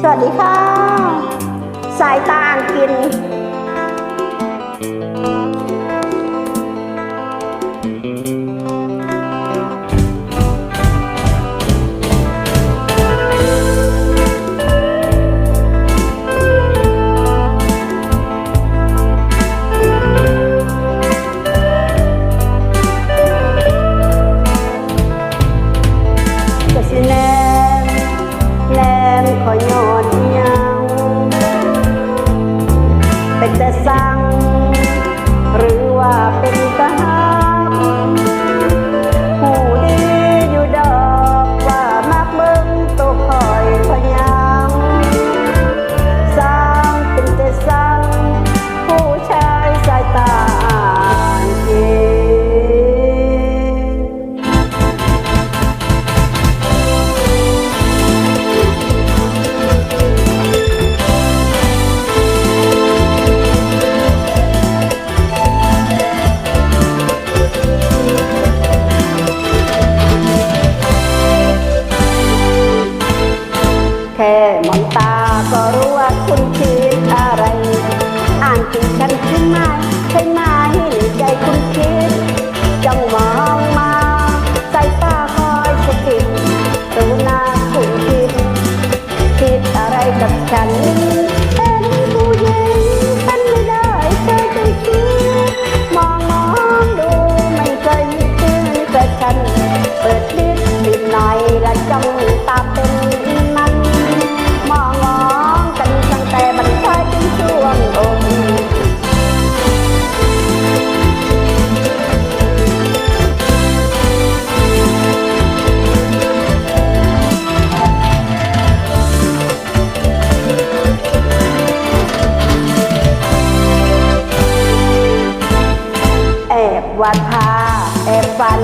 สวัสดีค่ะ สายตาอ่านกิน ง หรือว่าเป็นสหาย ฉันใช่ไหมใช่ไหมใจคุณคิดจ้องมองมาสายตาคอยสะกิดรู้นาคุณคิด คิดอะไรกับฉัน วัดพาแอบฝัน